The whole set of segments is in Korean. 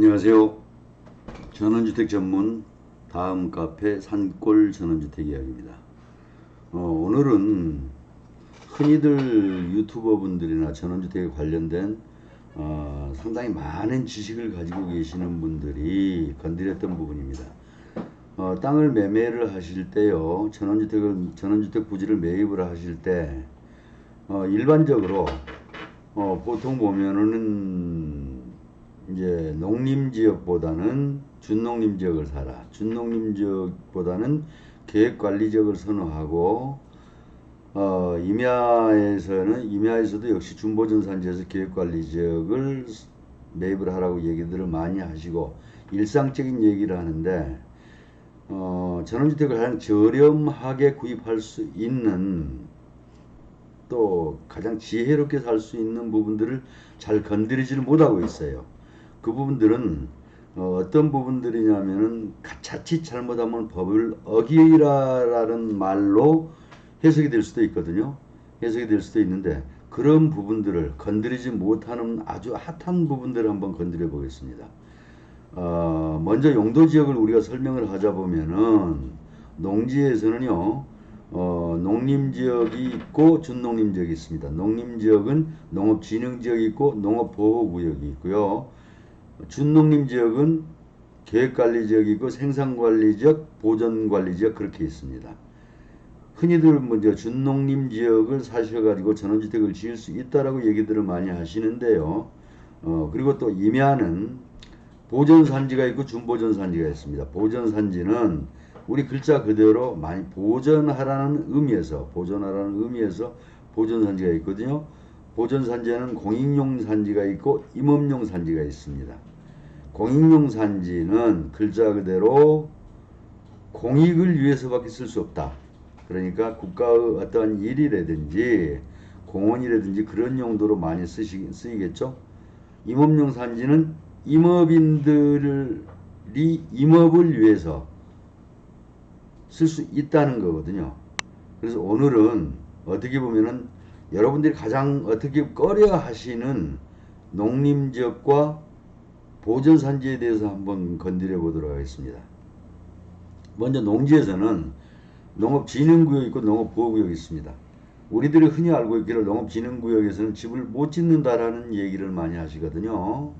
안녕하세요. 전원주택 전문 다음 카페 산골 전원주택 이야기입니다. 어, 오늘은 흔히들 유튜버 분들이나 전원주택에 관련된 어, 상당히 많은 지식을 가지고 계시는 분들이 건드렸던 부분입니다. 어, 땅을 매매를 하실 때요, 전원주택을, 전원주택 부지를 매입을 하실 때, 어, 일반적으로, 어, 보통 보면은, 이제 농림 지역보다는 준농림 지역을 사라. 준농림 지역보다는 계획관리 지역을 선호하고, 어, 임야에서는, 임야에서도 역시 준보전산지에서 계획관리 지역을 매입을 하라고 얘기들을 많이 하시고, 일상적인 얘기를 하는데, 어, 전원주택을 가장 저렴하게 구입할 수 있는 또 가장 지혜롭게 살 수 있는 부분들을 잘 건드리지를 못하고 있어요. 그 부분들은 어, 어떤 부분들이냐면은 가- 자칫 잘못하면 법을 어기라라는 말로 해석이 될 수도 있거든요. 해석이 될 수도 있는데 그런 부분들을 건드리지 못하는 아주 핫한 부분들을 한번 건드려 보겠습니다. 어, 먼저 용도 지역을 우리가 설명을 하자 보면은 농지에서는요, 어, 농림 지역이 있고 준농림 지역이 있습니다. 농림 지역은 농업 진흥 지역이 있고 농업 보호 구역이 있고요. 준농림 지역은 계획 관리 지역이 있고 생산 관리 지역, 보전 관리 지역 그렇게 있습니다. 흔히들 먼저 준농림 지역을 사셔가지고 전원주택을 지을 수 있다라고 얘기들을 많이 하시는데요. 어, 그리고 또 임야는 보전산지가 있고 준보전산지가 있습니다. 보전산지는 우리 글자 그대로 많이 보전하라는 의미에서 보존하라는 의미에서 보전산지가 있거든요. 보전산지에는 공익용 산지가 있고 임업용 산지가 있습니다. 공익용 산지는 글자 그대로 공익을 위해서밖에 쓸 수 없다. 그러니까 국가의 어떠한 일이라든지 공원이라든지 그런 용도로 많이 쓰시, 쓰이겠죠. 임업용 산지는 임업인들이 임업을 위해서 쓸 수 있다는 거거든요. 그래서 오늘은 어떻게 보면은 여러분들이 가장 어떻게 꺼려 하시는 농림지역과 보전산지에 대해서 한번 건드려 보도록 하겠습니다. 먼저 농지에서는 농업진흥구역이 있고 농업보호구역이 있습니다. 우리들이 흔히 알고 있기를 농업진흥구역에서는 집을 못 짓는다라는 얘기를 많이 하시거든요.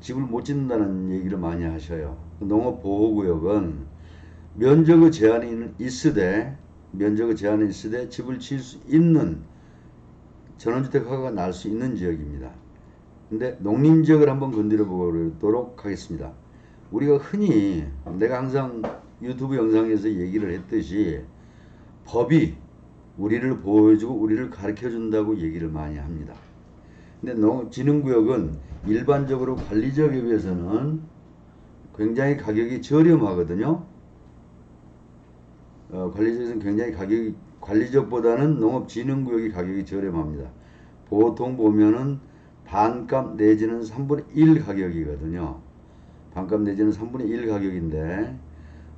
집을 못 짓는다는 얘기를 많이 하셔요. 농업보호구역은 면적의 제한이 있으되 면적의 제한이 있으되 집을 지을 수 있는 전원주택 허가가 날 수 있는 지역입니다. 근데 농림 지역을 한번 건드려 보도록 하겠습니다. 우리가 흔히 내가 항상 유튜브 영상에서 얘기를 했듯이 법이 우리를 보호해주고 우리를 가르쳐 준다고 얘기를 많이 합니다. 근데 농진흥구역은 일반적으로 관리지역에 비해서는 굉장히 가격이 저렴하거든요. 어, 관리지역에서는 굉장히 가격이 관리지역보다는 농업진흥구역이 가격이 저렴합니다. 보통 보면은 반값 내지는 3분의 1 가격이거든요. 반값 내지는 3분의 1 가격인데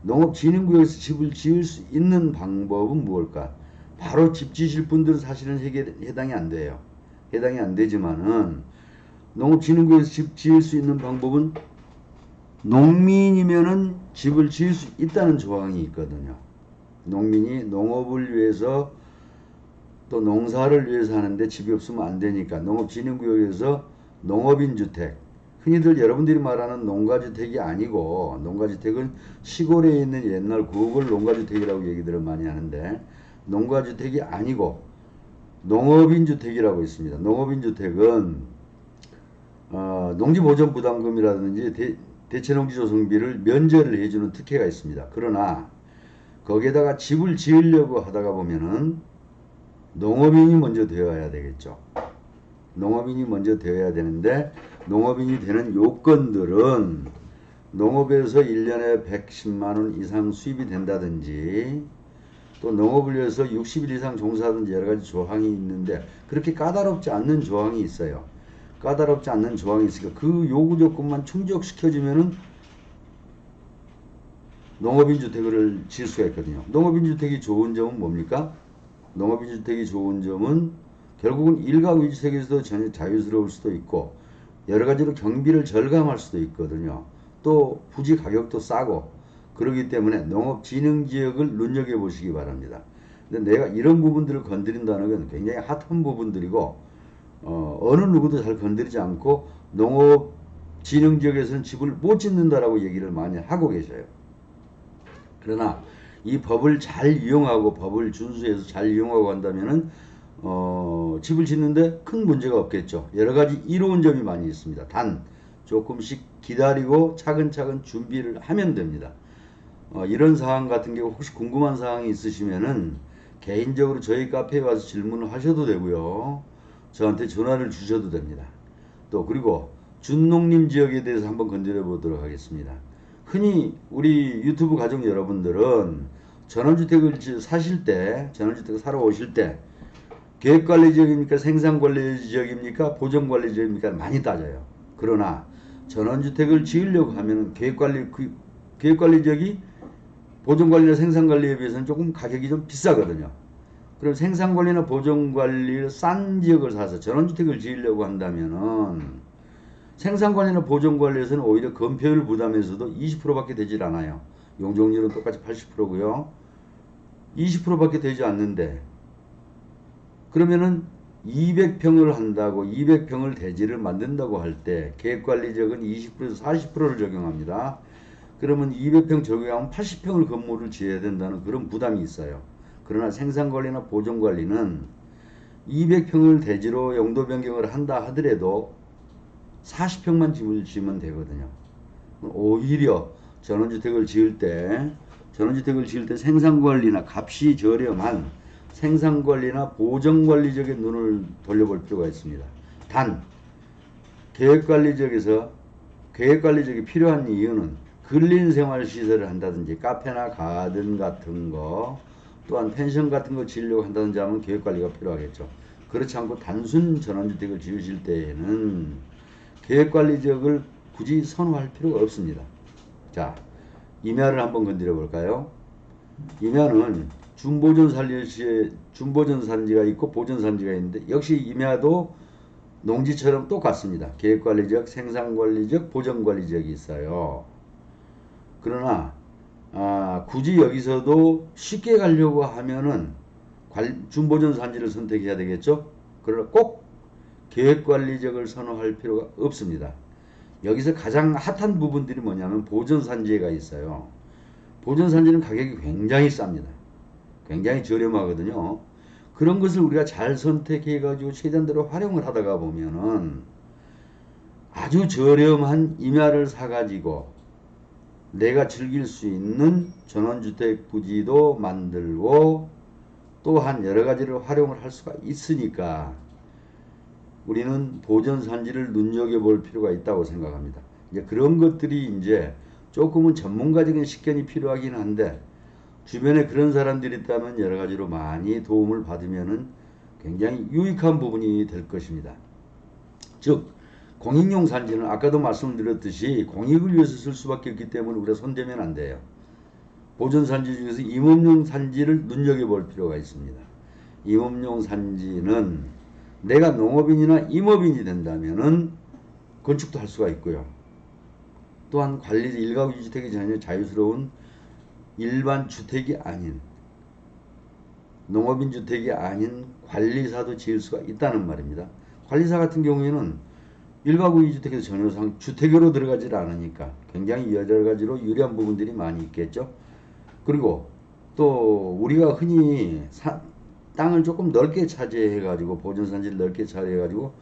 농업진흥구역에서 집을 지을 수 있는 방법은 무엇일까? 바로 집 지실 분들은 사실은 해당이 안 돼요. 해당이 안 되지만은 농업진흥구역에서 집 지을 수 있는 방법은 농민이면은 집을 지을 수 있다는 조항이 있거든요. 농민이 농업을 위해서 또 농사를 위해서 하는데 집이 없으면 안 되니까 농업진흥구역에서 농업인 주택 흔히들 여러분들이 말하는 농가주택이 아니고 농가주택은 시골에 있는 옛날 그걸 농가주택이라고 얘기들을 많이 하는데 농가주택이 아니고 농업인 주택이라고 있습니다. 농업인 주택은 어, 농지보전부담금이라든지 대, 대체농지조성비를 면제를 해주는 특혜가 있습니다. 그러나 거기에다가 집을 지으려고 하다가 보면은 농업인이 먼저 되어야 되겠죠. 농업인이 먼저 되어야 되는데 농업인이 되는 요건들은 농업에서 1년에 110만 원 이상 수입이 된다든지 또 농업을 위해서 60일 이상 종사하든지 여러 가지 조항이 있는데 그렇게 까다롭지 않는 조항이 있어요. 까다롭지 않는 조항이 있으니까 그 요구 조건만 충족시켜주면은 농업인 주택을 지을 수가 있거든요. 농업인 주택이 좋은 점은 뭡니까? 농업인 주택이 좋은 점은 결국은 일가구 주택에서도 전혀 자유스러울 수도 있고 여러 가지로 경비를 절감할 수도 있거든요. 또 부지 가격도 싸고 그러기 때문에 농업진흥지역을 눈여겨보시기 바랍니다. 근데 내가 이런 부분들을 건드린다는 건 굉장히 핫한 부분들이고 어, 어느 누구도 잘 건드리지 않고 농업진흥지역에서는 집을 못 짓는다라고 얘기를 많이 하고 계셔요. 그러나 이 법을 잘 이용하고 법을 준수해서 잘 이용하고 한다면은 어, 집을 짓는데 큰 문제가 없겠죠. 여러 가지 이로운 점이 많이 있습니다. 단 조금씩 기다리고 차근차근 준비를 하면 됩니다. 어, 이런 사항 같은 경우 혹시 궁금한 사항이 있으시면은 개인적으로 저희 카페에 와서 질문을 하셔도 되고요. 저한테 전화를 주셔도 됩니다. 또 그리고 준농림 지역에 대해서 한번 건드려 보도록 하겠습니다. 흔히 우리 유튜브 가족 여러분들은 전원주택을 지- 사실 때, 전원주택을 사러 오실 때 계획관리 지역입니까? 생산관리 지역입니까? 보전관리 지역입니까? 많이 따져요. 그러나 전원주택을 지으려고 하면 계획관리 그 계획관리 지역이 보존관리나 생산관리에 비해서는 조금 가격이 좀 비싸거든요. 그럼 생산관리나 보존관리를 싼 지역을 사서 전원주택을 지으려고 한다면은 생산관리나 보존관리에서는 오히려 건폐율 부담에서도 20%밖에 되질 않아요. 용적률은 똑같이 80%고요. 20%밖에 되지 않는데 그러면은 200평을 한다고 200평을 대지를 만든다고 할 때 계획관리적은 20%에서 40%를 적용합니다. 그러면 200평 적용하면 80평을 건물을 지어야 된다는 그런 부담이 있어요. 그러나 생산관리나 보존관리는 200평을 대지로 용도 변경을 한다 하더라도 40평만 집을 지으면 되거든요. 오히려 전원주택을 지을 때 전원주택을 지을 때 생산관리나 값이 저렴한 생산관리나 보정관리적인 눈을 돌려볼 필요가 있습니다. 단 계획관리적에서 계획관리적이 필요한 이유는 근린생활시설을 한다든지 카페나 가든 같은 거 또한 펜션 같은 거 지으려고 한다든지 하면 계획관리가 필요하겠죠. 그렇지 않고 단순 전원주택을 지으실 때에는 계획관리적을 굳이 선호할 필요가 없습니다. 자, 임야를 한번 건드려 볼까요? 임야는 준보전 산지에 준보전 산지가 있고 보전 산지가 있는데 역시 임야도 농지처럼 똑같습니다. 계획관리적, 생산관리적, 보전관리적이 있어요. 그러나 아, 굳이 여기서도 쉽게 가려고 하면은 관- 준보전 산지를 선택해야 되겠죠. 그러나 꼭 계획관리적을 선호할 필요가 없습니다. 여기서 가장 핫한 부분들이 뭐냐면 보전산지가 있어요. 보전산지는 가격이 굉장히 쌉니다. 굉장히 저렴하거든요. 그런 것을 우리가 잘 선택해 가지고 최대한대로 활용을 하다가 보면은 아주 저렴한 임야를 사 가지고 내가 즐길 수 있는 전원주택 부지도 만들고 또한 여러 가지를 활용을 할 수가 있으니까 우리는 보전산지를 눈여겨볼 필요가 있다고 생각합니다. 이제 그런 것들이 이제 조금은 전문가적인 식견이 필요하긴 한데 주변에 그런 사람들이 있다면 여러 가지로 많이 도움을 받으면은 굉장히 유익한 부분이 될 것입니다. 즉 공익용 산지는 아까도 말씀드렸듯이 공익을 위해서 쓸 수밖에 없기 때문에 우리가 손대면 안 돼요. 보존 산지 중에서 임업용 산지를 눈여겨볼 필요가 있습니다. 임업용 산지는 내가 농업인이나 임업인이 된다면은 건축도 할 수가 있고요. 또한 관리 일가구 주택이 전혀 자유스러운 일반 주택이 아닌 농업인 주택이 아닌 관리사도 지을 수가 있다는 말입니다. 관리사 같은 경우에는 일가구 이주택에서 전혀상 주택으로 들어가질 않으니까 굉장히 여러 가지로 유리한 부분들이 많이 있겠죠. 그리고 또 우리가 흔히 사- 땅을 조금 넓게 차지해 가지고 보존산지를 넓게 차지해 가지고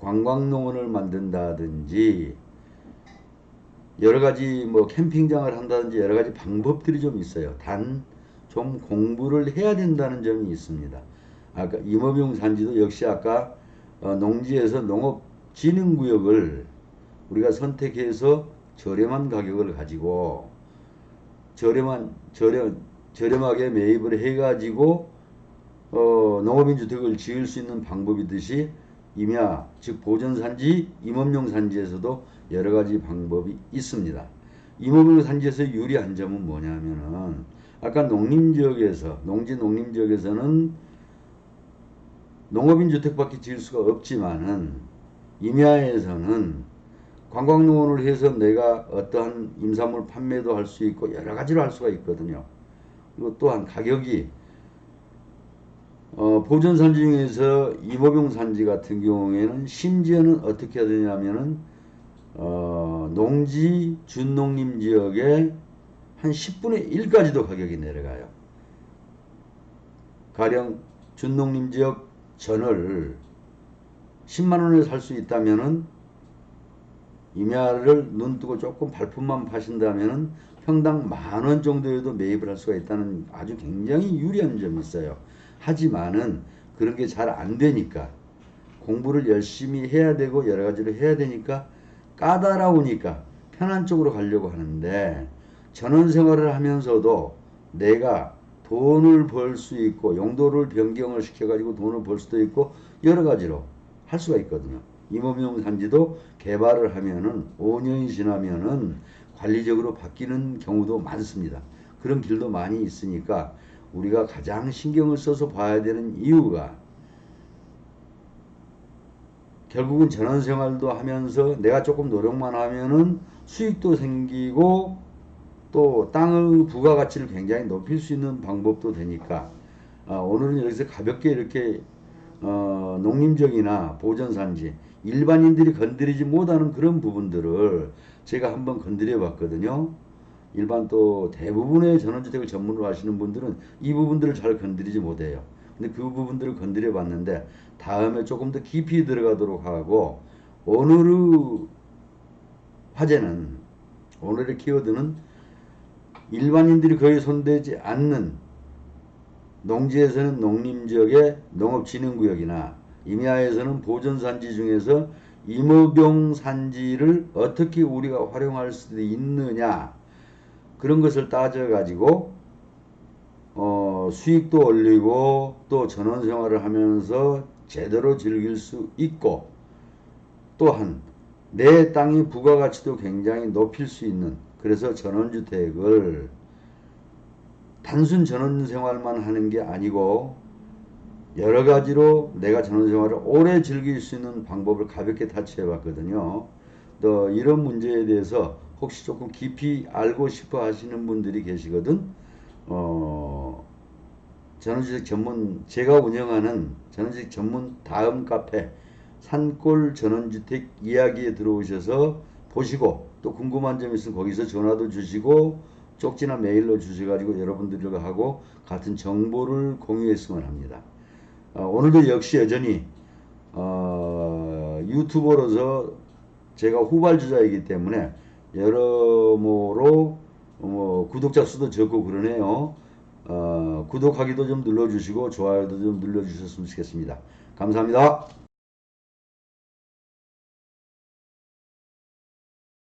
관광농원을 만든다든지 여러 가지 뭐 캠핑장을 한다든지 여러 가지 방법들이 좀 있어요. 단 좀 공부를 해야 된다는 점이 있습니다. 아까 임업용 산지도 역시 아까 어, 농지에서 농업진흥구역을 우리가 선택해서 저렴한 가격을 가지고 저렴한 저렴 저렴하게 매입을 해가지고 어, 농업인 주택을 지을 수 있는 방법이듯이 임야 즉 보전 산지 임업용 산지에서도 여러 가지 방법이 있습니다. 임업용 산지에서 유리한 점은 뭐냐면은 아까 농림 지역에서 농지 농림 지역에서는 농업인 주택밖에 지을 수가 없지만은 임야에서는 관광농원을 해서 내가 어떠한 임산물 판매도 할 수 있고 여러 가지로 할 수가 있거든요. 그리고 또한 가격이 어, 보존산지 중에서 이모병 산지 같은 경우에는 심지어는 어떻게 되냐면은 어, 농지 준농림 지역에 한 10분의 1까지도 가격이 내려가요. 가령 준농림 지역 전을 10만 원에 살 수 있다면은 임야를 눈 뜨고 조금 발품만 파신다면은 평당 만 원 정도에도 매입을 할 수가 있다는 아주 굉장히 유리한 점이 있어요. 하지만은 그런 게 잘 안 되니까 공부를 열심히 해야 되고 여러 가지를 해야 되니까 까다로우니까 편한 쪽으로 가려고 하는데 전원 생활을 하면서도 내가 돈을 벌 수 있고 용도를 변경을 시켜가지고 돈을 벌 수도 있고 여러 가지로 할 수가 있거든요. 임업용 산지도 개발을 하면은 5년이 지나면은 관리적으로 바뀌는 경우도 많습니다. 그런 길도 많이 있으니까 우리가 가장 신경을 써서 봐야 되는 이유가 결국은 전원 생활도 하면서 내가 조금 노력만 하면은 수익도 생기고 또 땅의 부가가치를 굉장히 높일 수 있는 방법도 되니까 아, 오늘은 여기서 가볍게 이렇게 어, 농림적이나 보전산지 일반인들이 건드리지 못하는 그런 부분들을 제가 한번 건드려 봤거든요. 일반 또 대부분의 전원주택을 전문으로 하시는 분들은 이 부분들을 잘 건드리지 못해요. 근데 그 부분들을 건드려 봤는데 다음에 조금 더 깊이 들어가도록 하고 오늘의 화제는 오늘의 키워드는 일반인들이 거의 손대지 않는 농지에서는 농림지역의 농업진흥구역이나 임야에서는 보전산지 중에서 임업용 산지를 어떻게 우리가 활용할 수 있느냐 그런 것을 따져가지고 어, 수익도 올리고 또 전원생활을 하면서 제대로 즐길 수 있고 또한 내 땅의 부가가치도 굉장히 높일 수 있는 그래서 전원주택을 단순 전원생활만 하는 게 아니고 여러 가지로 내가 전원생활을 오래 즐길 수 있는 방법을 가볍게 타치해 봤거든요. 또 이런 문제에 대해서 혹시 조금 깊이 알고 싶어 하시는 분들이 계시거든. 어, 전원주택 전문, 제가 운영하는 전원주택 전문 다음 카페 산골 전원주택 이야기에 들어오셔서 보시고 또 궁금한 점 있으면 거기서 전화도 주시고 쪽지나 메일로 주셔가지고 여러분들과 하고 같은 정보를 공유했으면 합니다. 어, 오늘도 역시 여전히 어, 유튜버로서 제가 후발주자이기 때문에 여러모로 뭐 구독자 수도 적고 그러네요. 어, 구독하기도 좀 눌러주시고 좋아요도 좀 눌러주셨으면 좋겠습니다. 감사합니다.